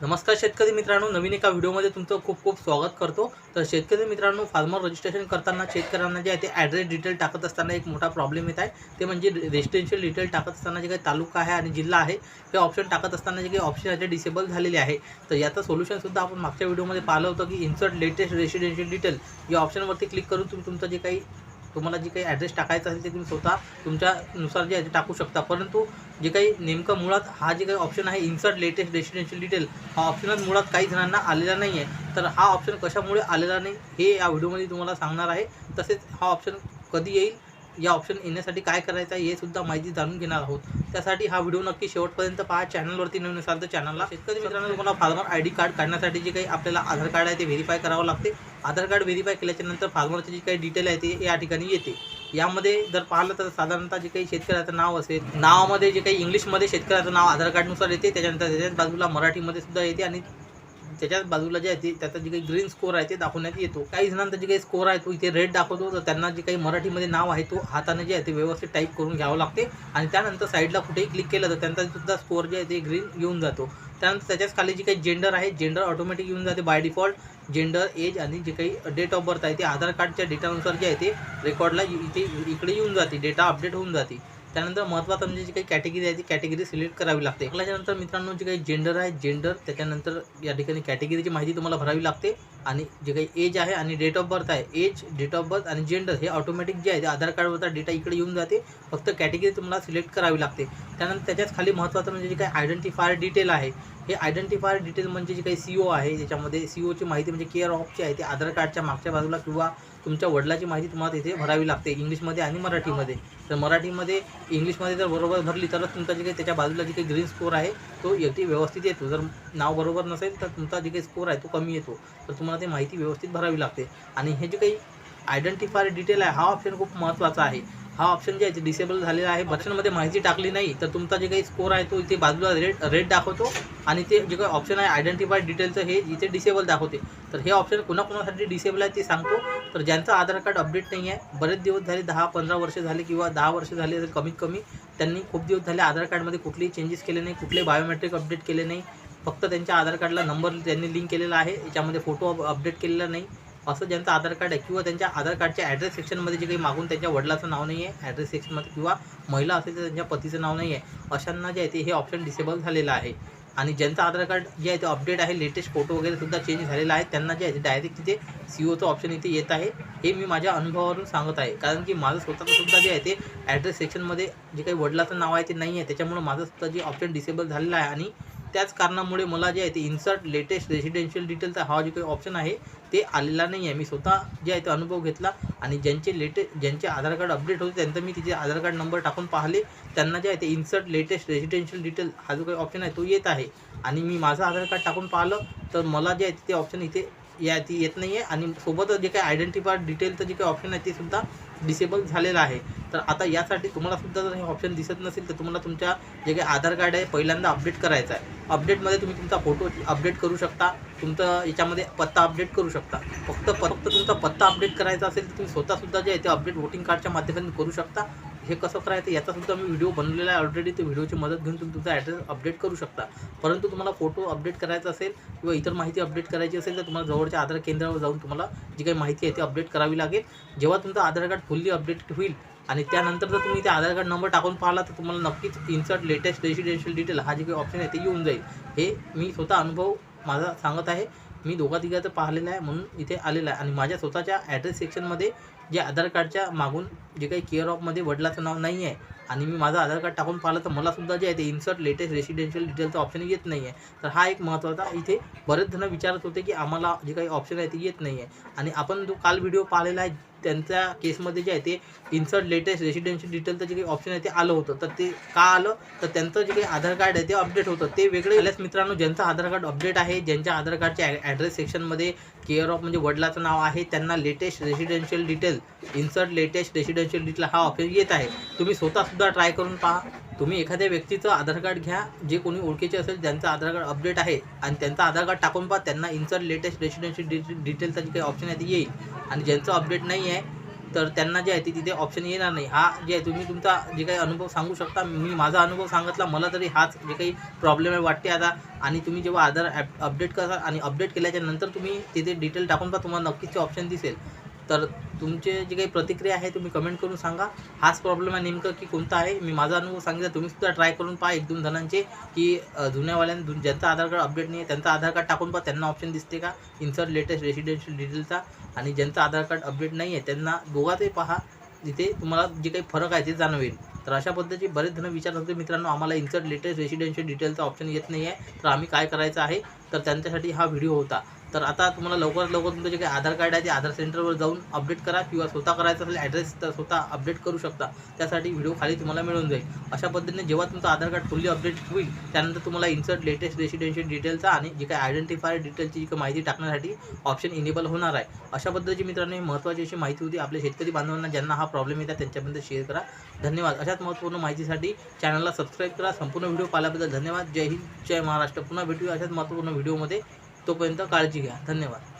नमस्कार शेतकरी मित्रांनो नवीन एका व्हिडिओमध्ये तुमचं खूप खूप स्वागत करतो. तर शेतकरी मित्रांनो फार्मर रजिस्ट्रेशन करताना शेतकऱ्यांना जे आहे ते ॲड्रेस डिटेल टाकत असताना एक मोठा प्रॉब्लेम येत आहे. ते म्हणजे रेसिडेन्शियल डिटेल टाकत असताना जे काही तालुका आहे आणि जिल्हा आहे हे ऑप्शन टाकत असताना जे काही ऑप्शन आहे ते डिसेबल झालेले आहे. तर याचं सोल्युशनसुद्धा आपण मागच्या व्हिडिओमध्ये पाहिलं होतं की इन्सर्ट लेटेस्ट रेसिडेन्शियल डिटेल या ऑप्शनवरती क्लिक करून तुम्ही तुमचं जे काही तुम्हाला जे काही ॲड्रेस टाकायचा असेल ते तुम्ही स्वतः तुमच्यानुसार जे टाकू शकता. परंतु जे काही नेमकं मुळात हा जे काही ऑप्शन आहे इन्सर्ट लेटेस्ट डेस्टिनेशन डिटेल हा ऑप्शनच मुळात काही जणांना आलेला नाही आहे तर हा ऑप्शन कशामुळे आलेला नाही हे या व्हिडिओमध्ये तुम्हाला सांगणार आहे. तसेच हा ऑप्शन कधी येईल या ऑप्शन येण्यासाठी काय करायचं आहे हे सुद्धा माहिती जाणून घेणार आहोत. त्यासाठी हा व्हिडिओ नक्की शेवटपर्यंत पहा. चॅनलवरती नवीन असाल तर चॅनलला शेतकरी मित्रांनो तुम्हाला फार्मर आय डी कार्ड काढण्यासाठी जे काही आपल्याला आधार कार्ड आहे ते व्हेरीफाय करावं लागते. आधार कार्ड व्हेरीफाय केल्याच्यानंतर फार्मरची जी काही डिटेल आहे ते या ठिकाणी येते. यामध्ये जर पाहिलं तर साधारणतः जे काही शेतकऱ्याचं नाव असेल नावामध्ये जे काही इंग्लिशमध्ये शेतकऱ्याचं नाव आधार कार्डनुसार येते त्याच्यानंतर त्याच्याच बाजूला मराठीमध्ये सुद्धा येते आणि त्याच्याच बाजूला जे आहे ते त्याचा जे काही ग्रीन स्कोर आहे ते दाखवण्यात येतो. काही जणांचा जे काही स्कोर आहे तो इथे रेड दाखवतो तर त्यांना जे काही मराठीमध्ये नाव आहे तो हाताने जे आहे ते व्यवस्थित टाईप करून घ्यावं लागते आणि त्यानंतर साईडला कुठेही क्लिक केलं तर त्यांचा सुद्धा स्कोर जे आहे ते ग्रीन येऊन जातो. त्यानंतर त्याच्याच खाली जे काही जेंडर आहे जेंडर ऑटोमॅटिक येऊन जाते बाय डिफॉल्ट जेंडर एज आणि जे काही डेट ऑफ बर्थ आहे ते आधार कार्डच्या डेटानुसार जे आहे ते रेकॉर्डला इथे इकडे येऊन जाते डेटा अपडेट होऊन जाते. त्यानंतर महत्त्वाचं म्हणजे जी काही कॅटेगरी आहे ती कॅटेगरी सिलेक्ट करावी लागते. त्याच्यानंतर मित्रांनो जे काही जेंडर आहे जेंडर त्याच्यानंतर या ठिकाणी कॅटेगरीची माहिती तुम्हाला भरावी लागते. आणि जे काही एज आहे आणि डेट ऑफ बर्थ आहे एज डेट ऑफ बर्थ आणि जेंडर हे ऑटोमॅटिक जे आहे ते आधार कार्डवरचा डेटा इकडे येऊन जाते. फक्त कॅटेगरी तुम्हाला सिलेक्ट करावी लागते. त्यानंतर त्याच्याच खाली महत्त्वाचं म्हणजे जे काही आयडेंटिफायर डिटेल आहे हे आयडेंटिफायर डिटेल म्हणजे जे काही सी ओ आहे त्याच्यामध्ये सी ओची माहिती म्हणजे केअर ऑफची आहे ते आधार कार्डच्या मागच्या बाजूला किंवा तुमच्या वडिलाची माहिती तुम्हाला तिथे भरावी लागते इंग्लिशमध्ये आणि मराठीमध्ये. तर मराठीमध्ये इंग्लिशमध्ये जर बरोबर भरली तरच तुमचा जे काही त्याच्या बाजूला जे काही ग्रीन स्कोर आहे तो अगदी व्यवस्थित येतो. जर नाव बरोबर नसेल तर तुमचा जे काही स्कोर आहे तो कमी येतो. तर तुम्हाला ते माहिती व्यवस्थित भरावी लागते. आणि हे जे काही आयडेंटिफायर डिटेल आहे हा ऑप्शन खूप महत्त्वाचा आहे. हा ऑप्शन जे आहे ते डिसेबल झालेला आहे. बटनमध्ये माहिती टाकली नाही तर तुमचा जे काही स्कोर आहे तो इथे बाजूला रेड रेड दाखवतो. आणि ते जे काही ऑप्शन आहे आयडेंटिफाय डिटेलचं हे इथे डिसेबल दाखवते. तर हे ऑप्शन कुणाकुणासाठी डिसेबल आहे ते सांगतो. तर ज्यांचं आधार कार्ड अपडेट नाही आहे बरेच दिवस झाले दहा पंधरा वर्ष झाले किंवा दहा वर्ष झाले तर कमीत कमी त्यांनी खूप दिवस झाले आधार कार्डमध्ये कुठलेही चेंजेस केले नाही कुठले बायोमेट्रिक अपडेट केले नाही. फक्त त्यांच्या आधार कार्डला नंबर त्यांनी लिंक केलेला आहे याच्यामध्ये फोटो अपडेट केलेला नाही. असं ज्यांचं आधार कार्ड आहे किंवा त्यांच्या आधार कार्डच्या ॲड्रेस सेक्शनमध्ये जे काही मागून त्यांच्या वडिलाचं नाव नाही आहे ॲड्रेस सेक्शनमध्ये किंवा महिला असेल तर त्यांच्या पतीचं नाव नाही आहे अशांना जे आहे ते हे ऑप्शन डिसेबल झालेलं आहे. आणि ज्यांचं आधार कार्ड जे आहे ते अपडेट आहे लेटेस्ट फोटो वगैरे सुद्धा चेंज झालेला आहे त्यांना जे आहे ते डायरेक्ट तिथे सी ओचं ऑप्शन इथे येत आहे. हे मी माझ्या अनुभवावरून सांगत आहे. कारण की माझं स्वतःचं सुद्धा जे आहे ते ॲड्रेस सेक्शनमध्ये जे काही वडिलाचं नाव आहे ते नाही आहे त्याच्यामुळे माझं सुद्धा जे ऑप्शन डिसेबल झालेलं आहे आणि त्याच कारणामुळे मला जे आहे ते इन्सर्ट लेटेस्ट रेसिडेन्शियल डिटेलचा हा जे काही ऑप्शन आहे ते आलेला नाही आहे. मी स्वतः जे आहे ते अनुभव घेतला आणि ज्यांचे लेटे ज्यांचे आधार कार्ड अपडेट होते त्यांचं मी तिथे आधार कार्ड नंबर टाकून पाहिले. त्यांना जे आहे ते इन्सर्ट लेटेस्ट रेसिडेन्शियल डिटेल हा जो काही ऑप्शन आहे तो येत आहे. आणि मी माझं आधार कार्ड टाकून पाहिलं तर मला जे आहे ते ऑप्शन इथे या ती येत नाही आहे आणि सोबतच जे काही आयडेंटिफाय डिटेलचं जे काही ऑप्शन आहे ते सुद्धा डिसेबल झालेलं आहे. तर आता यासाठी तुम्हाला सुद्धा जर हे ऑप्शन दिसत नसेल तर तुम्हाला तुमच्या जे काही आधार कार्ड आहे पहिल्यांदा अपडेट करायचं आहे. अपडेटमध्ये तुम्ही तुमचा फोटो अपडेट करू शकता. तुमचं याच्यामध्ये पत्ता अपडेट करू शकता. फक्त फक्त तुमचा पत्ता अपडेट करायचा असेल तर तुम्ही स्वतःसुद्धा जे आहे ते अपडेट वोटिंग कार्डच्या माध्यमातून करू शकता. हे कसं करायचं याचासुद्धा मी व्हिडिओ बनवलेला आहे ऑलरेडी ते व्हिडिओची मदत घेऊन तुम्ही तुमचा ॲड्रेस अपडेट करू शकता. परंतु तुम्हाला फोटो अपडेट करायचा असेल किंवा इतर माहिती अपडेट करायची असेल तर तुम्हाला जवळच्या आधार केंद्रावर जाऊन तुम्हाला जी काही माहिती आहे ती अपडेट करावी लागेल. जेव्हा तुमचं आधार कार्ड फुल्ली अपडेट होईल आणि त्यानंतर जर तुम्ही ते आधार कार्ड नंबर टाकून पाहिला तर तुम्हाला नक्कीच इन्सर्ट लेटेस्ट रेसिडेन्शियल डिटेल हा जे काही ऑप्शन आहे ते येऊन जाईल. हे मी स्वतः अनुभव माझा सांगत आहे. मी दोघा तिघाचं पाहिलेलं आहे म्हणून इथे आलेलं आहे. आणि माझ्या स्वतःच्या ॲड्रेस सेक्शनमध्ये जे आधार कार्डच्या मागून जे काही केअर ऑफमध्ये वडिलाचं नाव नाही आहे आणि मी माझं आधार कार्ड टाकून पाहिलं तर मला सुद्धा जे आहे ते इन्सर्ट लेटेस्ट रेसिडेन्शियल डिटेलचं ऑप्शन येत नाही आहे तर हा एक महत्त्वाचा इथे बरेच जण विचारत होते की आम्हाला जे काही ऑप्शन आहे ते येत नाही आहे आणि आपण जो काल व्हिडिओ पाहिलेला आहे त्यांच्या केसमध्ये जे आहे ते इन्सर्ट लेटेस्ट रेसिडेन्शियल डिटेलचं जे काही ऑप्शन आहे ते आलं होतं. तर ते का आलं? तर त्यांचं जे काही आधार कार्ड आहे ते अपडेट होतं. ते वेगळे आल्याच मित्रांनो ज्यांचं आधार कार्ड अपडेट आहे ज्यांच्या आधार कार्डच्या ॲड्रेस सेक्शनमध्ये केअर ऑफ म्हणजे वडिलाचं नाव आहे त्यांना latest residential detail insert latest residential detail हा ऑप्शन येत आहे. तुम्ही स्वतःसुद्धा ट्राय करून पहा. तुम्ही एखाद्या व्यक्तीचं आधार कार्ड घ्या जे कोणी ओळखीचे असेल त्यांचं आधार कार्ड अपडेट आहे आणि त्यांचं आधार कार्ड टाकून पहा त्यांना इन्सर्ट लेटेस्ट रेसिडेन्शियल डिटेल्स जे काही ऑप्शन आहे ते येईल. आणि ज्यांचं अपडेट नाही आहे तर त्यांना जे आहे ते तिथे ऑप्शन येणार नाही. हा जे आहे तुम्ही तुमचा जे काही अनुभव सांगू शकता. मी माझा अनुभव सांगितला मला तरी हाच जे काही प्रॉब्लेम आहे वाटते आता. आणि तुम्ही जेव्हा आधार ॲप अपडेट करा आणि अपडेट केल्याच्यानंतर तुम्ही तिथे डिटेल टाकून पहा तुम्हाला नक्कीच ते ऑप्शन दिसेल. तर तुमचे जे काही प्रतिक्रिया आहे तुम्ही कमेंट करून सांगा. हाच प्रॉब्लेम आहे नेमकं की कोणता आहे? मी माझा अनुभव सांगितला तुम्ही सुद्धा ट्राय करून पहा एक दोन जणांचे की जुन्यावाल्यां ज्यांचं आधार कार्ड अपडेट नाही आहे त्यांचा आधार कार्ड टाकून पहा त्यांना ऑप्शन दिसते का? इन्सर्ट लेटेस्ट रेसिडेन्शियल डिटेलचा आणि ज्यांचा आधार कार्ड अपडेट नाही आहे त्यांना दोघातही पहा. तिथे तुम्हाला जे काही फरक आहे ते जाणवेल. तर अशा पद्धतीचे बरेच जण विचार होते मित्रांनो आम्हाला इन्सर्ट लेटेस्ट रेसिडेन्शियल डिटेलचा ऑप्शन येत नाही आहे तर आम्ही काय करायचं आहे? तर त्यांच्यासाठी हा व्हिडिओ होता. तर आता तुम्हाला लवकरात लवकर तुमचं जे काही आधार कार्ड आहे ते आधार सेंटरवर जाऊन अपडेट करा किंवा स्वतः करायचं असेल ॲड्रेस तर स्वतः अपडेट करू शकता. त्यासाठी व्हिडिओ खाली तुम्हाला मिळून जाईल. अशा पद्धतीने जेव्हा तुमचं आधार कार्ड फुल्ली अपडेट होईल त्यानंतर तुम्हाला इन्सर्ट लेटेस्ट रेसिडेन्शियल डिटेलचा आणि जे काही आयडेंटिफायर डिटेलची जी माहिती टाकण्यासाठी ऑप्शन इनेबल होणार आहे. अशा पद्धतीची मित्रांनो ही महत्त्वाची अशी माहिती होती. आपल्या शेतकरी बांधवांना ज्यांना हा प्रॉब्लेम येतात त्यांच्यापर्यंत शेअर करा. धन्यवाद. अशाच महत्त्वपूर्ण माहितीसाठी चॅनलला सबस्क्राईब करा. संपूर्ण व्हिडिओ पाहिल्याबद्दल धन्यवाद. जय हिंद. जय महाराष्ट्र. पुन्हा भेटूया अशाच महत्त्वपूर्ण व्हिडिओमध्ये तोपर्यंत काळजी घ्या. धन्यवाद.